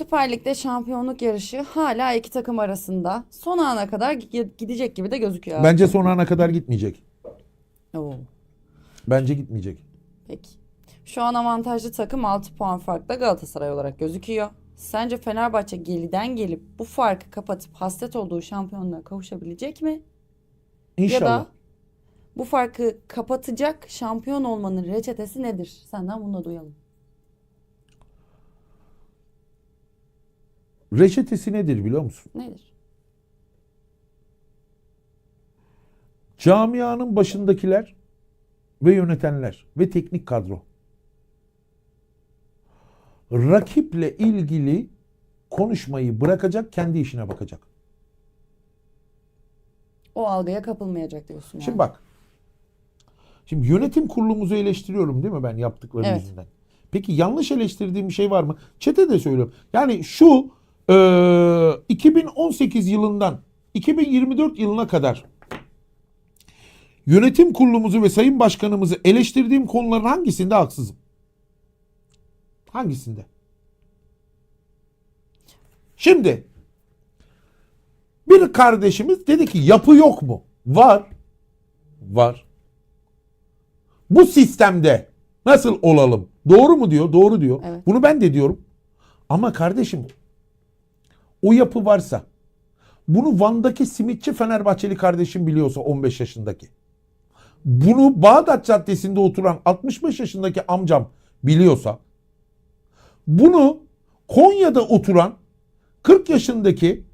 Süper Lig'de şampiyonluk yarışı hala iki takım arasında. Son ana kadar gi- gidecek gibi de gözüküyor. Bence son ana kadar gitmeyecek. Oo, Bence gitmeyecek. peki. Şu an avantajlı takım 6 puan farkla Galatasaray olarak gözüküyor. Sence Fenerbahçe geriden gelip bu farkı kapatıp hasret olduğu şampiyonluğa kavuşabilecek mi? İnşallah. Ya da bu farkı kapatacak şampiyon olmanın reçetesi nedir? Senden bunu da duyalım. Reçetesi nedir biliyor musun? Nedir? Camianın başındakiler ve yönetenler ve teknik kadro. Rakiple ilgili konuşmayı bırakacak, kendi işine bakacak. O algıya kapılmayacak diyorsun yani. Şimdi bak. Şimdi yönetim kurulumuzu eleştiriyorum değil mi ben yaptıkları Evet. yüzünden? Peki yanlış eleştirdiğim bir şey var mı? Çete de söylüyorum. Yani şu eee, 2018 yılından 2024 yılına kadar yönetim kurulumuzu ve sayın başkanımızı eleştirdiğim konuların hangisinde haksızım? Hangisinde? Şimdi bir kardeşimiz dedi ki yapı yok mu? Var. Var. Bu sistemde nasıl olalım? Doğru mu diyor? Doğru diyor. Evet. Bunu ben de diyorum. Ama kardeşim o yapı varsa bunu Van'daki simitçi Fenerbahçeli kardeşim biliyorsa 15 yaşındaki. Bunu Bağdat Caddesi'nde oturan 65 yaşındaki amcam biliyorsa bunu Konya'da oturan 40 yaşındaki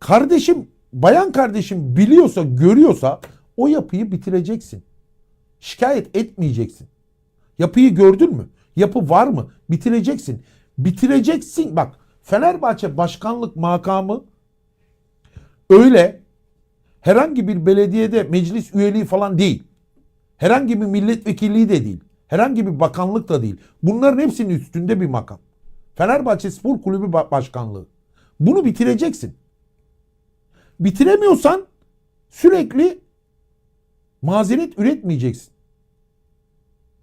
kardeşim, bayan kardeşim biliyorsa, görüyorsa o yapıyı bitireceksin. Şikayet etmeyeceksin. Yapıyı gördün mü? Yapı var mı? Bitireceksin. Bitireceksin. Bak Fenerbahçe başkanlık makamı öyle herhangi bir belediyede meclis üyeliği falan değil. Herhangi bir milletvekilliği de değil. Herhangi bir bakanlık da değil. Bunların hepsinin üstünde bir makam. Fenerbahçe Spor Kulübü Ba- Başkanlığı. Bunu bitireceksin. Bitiremiyorsan sürekli mazeret üretmeyeceksin.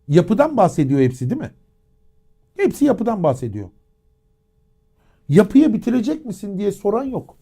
Yapıdan bahsediyor hepsi değil mi? Hepsi yapıdan bahsediyor. Yapıyı bitirecek misin diye soran yok.